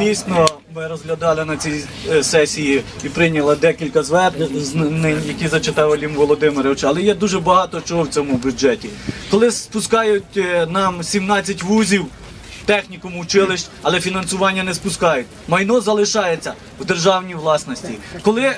Дійсно, ми розглядали на цій е, сесії і прийняли декілька звернень, які зачитав Олім Володимирович. Але є дуже багато чого в цьому бюджеті. Коли спускають е, нам 17 вузів. Технікум училищ, але фінансування не спускають. Майно залишається в державній власності. Коли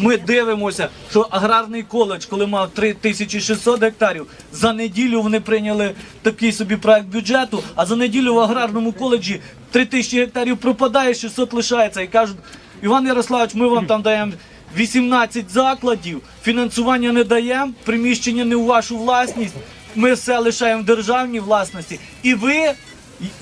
ми дивимося, що аграрний коледж, коли мав 3600 гектарів, за неділю вони прийняли такий собі проект бюджету, а за неділю в аграрному коледжі 3000 гектарів пропадає, 600 лишається. І кажуть, Іван Ярославович, ми вам там даємо 18 закладів, фінансування не даємо, приміщення не у вашу власність. Ми все лишаємо в державній власності. І ви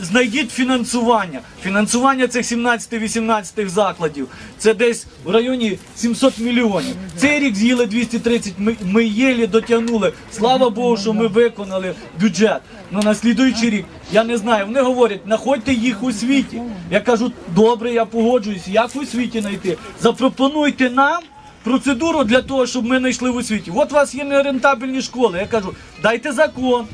знайдіть фінансування. Фінансування цих 17-18 закладів це десь в районі 700 мільйонів. Цей рік з'їли 230, ми, ми єлі дотягнули. Слава Богу, що ми виконали бюджет. Ну на слідуючий рік я не знаю. Вони говорять, знаходьте їх у світі. Я кажу, добре, я погоджуюсь. Як у світі знайти? Запропонуйте нам. Процедуру для того, щоб ми знайшли в освіті. От у вас є нерентабельні школи. Я кажу, дайте закон.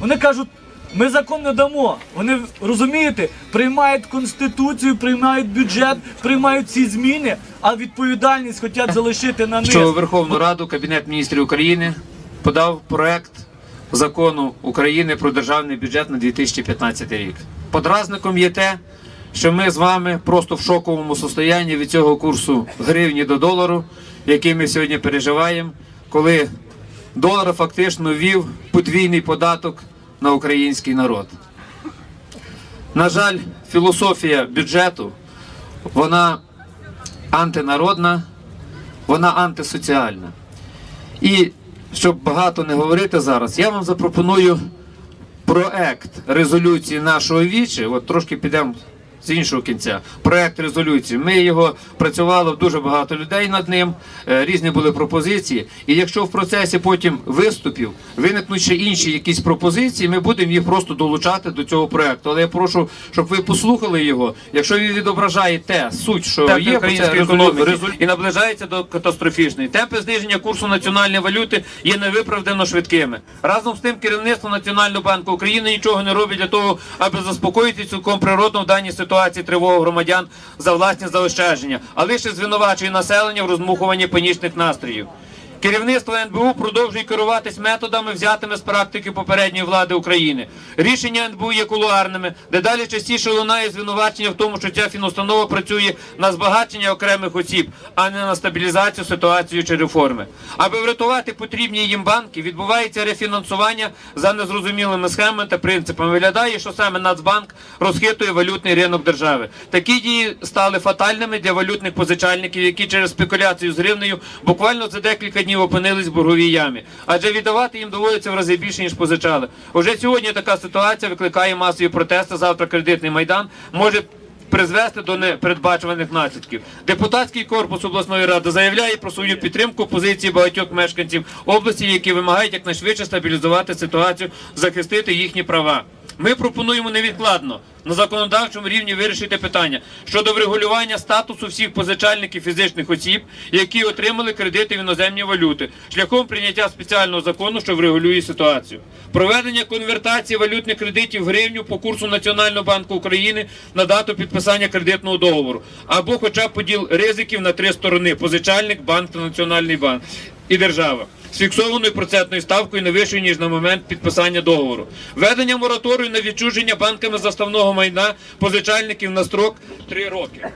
Вони кажуть, ми закон не дамо. Вони розумієте, приймають конституцію, приймають бюджет, приймають ці зміни, а відповідальність хочуть залишити на них. що Верховну Раду Кабінет міністрів України подав проект закону України про державний бюджет на 2015 рік. Подразником є те, що ми з вами просто в шоковому состоянні від цього курсу гривні до долару, який ми сьогодні переживаємо, коли долар фактично ввів подвійний податок на український народ. На жаль, філософія бюджету вона антинародна, вона антисоціальна. І щоб багато не говорити зараз, я вам запропоную проект резолюції нашого вічі. От трошки підемо з іншого кінця. Проект резолюції. Ми його працювали дуже багато людей над ним. е, Різні були пропозиції. І якщо в процесі потім виступів виникнуть ще інші якісь пропозиції, ми будемо їх просто долучати до цього проекту. Але я прошу, щоб ви послухали його. Якщо він відображає те суть, що є української економіки і наближається до катастрофічної. Темпи зниження курсу національної валюти є невиправдано швидкими. Разом з тим, керівництво Національного банку України нічого не робить для того, аби заспокоїти цілком природно в даній ситуації тривогу громадян за власні заощадження, а лише звинувачує населення в розмухуванні панічних настроїв. Керівництво НБУ продовжує керуватись методами, взятими з практики попередньої влади України. Рішення НБУ є кулуарними, дедалі частіше лунає звинувачення в тому, що ця фінустанова працює на збагачення окремих осіб, а не на стабілізацію ситуації чи реформи. Аби врятувати потрібні їм банки, відбувається рефінансування за незрозумілими схемами та принципами. Виглядає, що саме Нацбанк розхитує валютний ринок держави. Такі дії стали фатальними для валютних позичальників, які через спекуляцію з гривнею буквально за декілька днів опинились в борговій ямі. Адже віддавати їм доводиться в рази більше, ніж позичали. Уже сьогодні така ситуація викликає масові протести. Завтра кредитний майдан може призвести до непередбачуваних наслідків. Депутатський корпус обласної ради заявляє про свою підтримку позиції багатьох мешканців області, які вимагають якнайшвидше стабілізувати ситуацію, захистити їхні права. Ми пропонуємо невідкладно на законодавчому рівні вирішити питання щодо врегулювання статусу всіх позичальників фізичних осіб, які отримали кредити в іноземні валюти, шляхом прийняття спеціального закону, що врегулює ситуацію. Проведення конвертації валютних кредитів в гривню по курсу Національного банку України на дату підписання кредитного договору, або хоча б поділ ризиків на три сторони: позичальник, банк та національний банк і держава з фіксованою процентною ставкою не вищою, ніж на момент підписання договору. Введення мораторію на відчуження банками заставного майна позичальників на строк 3 роки.